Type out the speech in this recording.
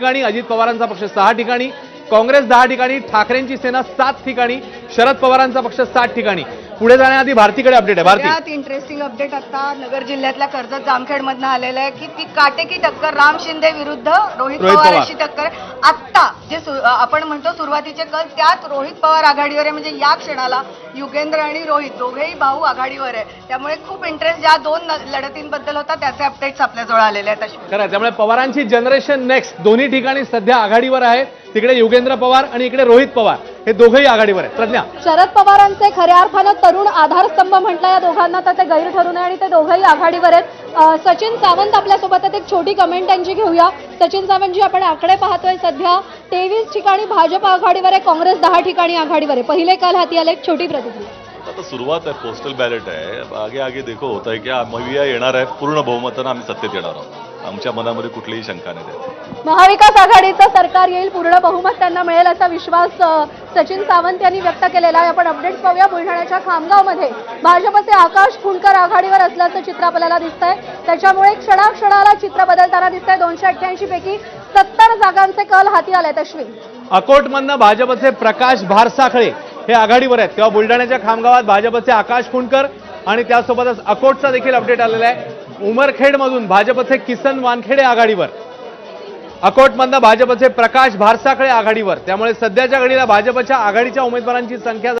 ठिकाणी अजित पवारांचा पक्ष सहा ठिकाणी काँग्रेस दहा ठिकाणी ठाकरेंची सेना सात ठिकाणी शरद पवारांचा पक्ष सात ठिकाणी. पुढे जाण्याआधी भारतीकडे अपडेट आहे. भारती. इंटरेस्टिंग अपडेट आता नगर जिल्ह्यातल्या कर्जत जामखेड मधनं आलेलं आहे की ती काटेकी टक्कर राम शिंदे विरुद्ध रोहित पवार. अशी टक्कर. आत्ता जे आपण म्हणतो सुरुवातीचे कल त्यात रोहित पवार आघाडीवर आहे. म्हणजे या क्षणाला युगेंद्र आणि रोहित दोघेही भाऊ आघाडीवर आहे. त्यामुळे खूप इंटरेस्ट ज्या दोन लढतींबद्दल होता त्याचे अपडेट्स आपल्याजवळ आलेले आहेत खरं. त्यामुळे पवारांची जनरेशन नेक्स्ट दोन्ही ठिकाणी सध्या आघाडीवर आहे तिकडे युगेंद्र पवार आणि इकडे रोहित पवार. हे दोघंही आघाडीवर आहेत. प्रज्ञा. शरद पवारांचे खऱ्या अर्थानं तरुण आधारस्तंभ म्हटलं या दोघांना तर ते गैर ठरू नये आणि ते दोघंही आघाडीवर आहेत. सचिन सावंत आपल्यासोबत आहेत एक छोटी कमेंट त्यांची घेऊया. सचिन सावंतजी आपण आकडे पाहतोय सध्या. तेवीस ठिकाणी भाजप आघाडीवर आहे काँग्रेस दहा ठिकाणी आघाडीवर आहे. पहिले काल हाती आले एक छोटी प्रतिक्रिया. आता सुरुवात आहे पोस्टल बॅलेट आहे. आगे आगे देखो होत आहे की मविया येणार आहे पूर्ण बहुमतानं आम्ही सत्तेत येणार आहोत. आमच्या मनामध्ये कुठलीही शंका नाही महाविकास आघाडीचं सरकार येईल पूर्ण बहुमत त्यांना मिळेल असा विश्वास सचिन सावंत यांनी व्यक्त केलेला आहे. आपण अपडेट पाहूया बुलढाण्याच्या खामगावमध्ये. भाजपचे आकाश फुंडकर आघाडीवर असल्याचं चित्र आपल्याला दिसतंय. त्याच्यामुळे क्षणाक्षणाला चित्र बदलताना दिसतंय. दोनशे अठ्ठ्याऐंशी पैकी सत्तर जागांचे कल हाती आलेत अश्विन. अकोटमधनं भाजपचे प्रकाश भारसाखळे. हे आघाडीवर आहेत. तेव्हा बुलढाण्याच्या खामगावात भाजपचे आकाश फुंडकर आणि त्यासोबतच अकोटचा देखील अपडेट आलेला आहे. उमरखेडमधून भाजपचे किसन वानखेडे आघाडीवर. अकोटमधनं भाजपचे प्रकाश भारसाखळे आघाडीवर. त्यामुळे सध्याच्या घडीला भाजपच्या आघाडीच्या उमेदवारांची संख्या